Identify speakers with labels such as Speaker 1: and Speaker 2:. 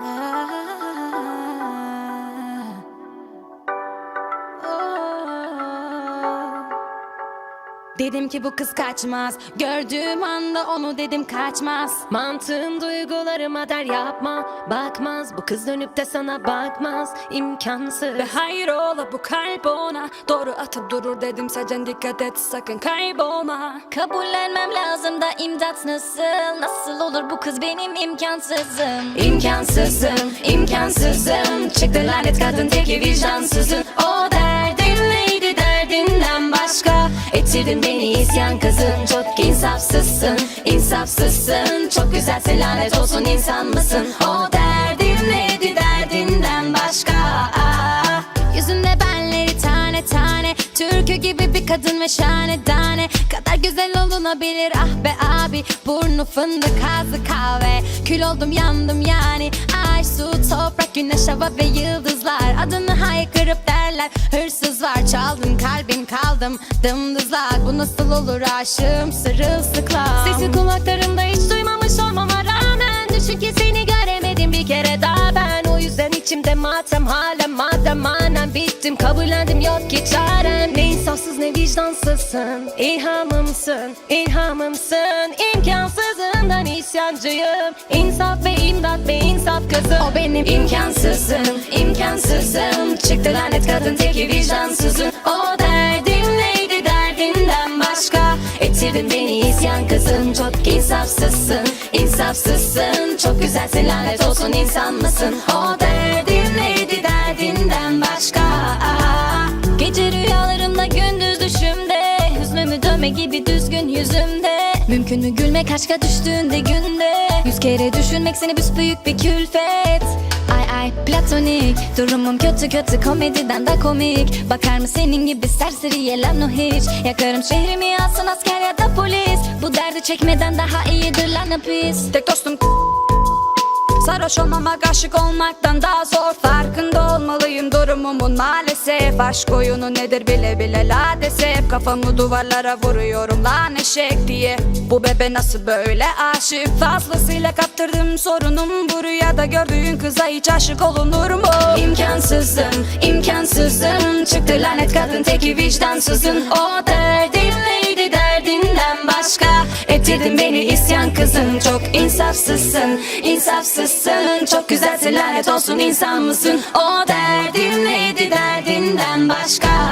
Speaker 1: Ah. Dedim ki bu kız kaçmaz. Gördüğüm anda onu dedim kaçmaz.
Speaker 2: Mantığım duygularıma der yapma. Bakmaz bu kız dönüp de sana bakmaz. İmkansız.
Speaker 1: Ve hayır ola bu kalp ona. Doğru atıp durur dedim sadece dikkat et sakın kaybolma
Speaker 3: Kabullenmem lazım da imdat nasıl? Nasıl olur bu kız benim imkansızım?
Speaker 2: İmkansızım, imkansızım. Çıktı lanet kadın teki vicdansızın. O derdinden Ettirdin beni isyan kızım Çok insafsızsın, insafsızsın. Çok güzelsin lanet olsun insan mısın? O derdin neydi derdinden başka.
Speaker 1: Yüzünde benleri tane tane Türkü gibi bir kadın ve şahane tane Kadar güzel olunabilir ah be abi. Burnu fındık ağzı kahve. Kül oldum yandım yani. Ay su toprak güneş hava ve yıldızlar. Adını haykırıp derler. Hırsız var çaldın kalbin kaldım. Dımdızlak bu nasıl olur aşığım? Sırılsıklam.
Speaker 2: Sesi kulaklarımda hiç duymamış olmama rağmen Düşün ki seni göremedim bir kere daha. Ben O yüzden içimde matem hala madem manen bittim Kabullendim yok ki çarem Ne insafsız ne vicdansızsın. İlhamımsın, ilhamımsın. İmkansızından isyancıyım. İnsaf ve imdat ve insaf kızım O benim imkansızım, imkansızım. Çıktı lanet kadın teki vicdansızın O derdin neydi derdinden başka? Ettirdin beni isyan kızım Çok insafsızsın, insafsızsın Çok güzelsin lanet olsun insan mısın? O derdin
Speaker 3: düşümde. Hüznümü dövme gibi düzgün yüzümde. Mümkün mü gülmek aşka düştüğünde günde. Yüz kere düşünmek seni büyük bir külfet. Ay ay platonik. Durumum kötü kötü komediden da komik. Bakar mı senin gibi serseriye lan o hiç? Yakarım şehrimi alsın asker ya da polis. Bu derdi çekmeden daha iyidir lan hapis.
Speaker 1: Tek dostum Sarhoş olmamak aşık olmaktan daha zor. Farkında olmalıyım durumumun maalesef. Aşk oyunu nedir bile bile ladesef Kafamı duvarlara vuruyorum lan eşek diye. Bu bebe nasıl böyle aşık? Fazlasıyla kaptırdım sorunum Bu rüyada gördüğün kıza hiç aşık olunur mu?
Speaker 2: İmkansızım, imkansızım. Çıktı lanet kadın teki vicdansızın. O derdin neydi? Derdinden başka. Ettirdin beni insafsızsın Çok insafsızsın. İnsafsızsın Çok güzelsin lanet olsun insan mısın? O derdin neydi derdinden başka?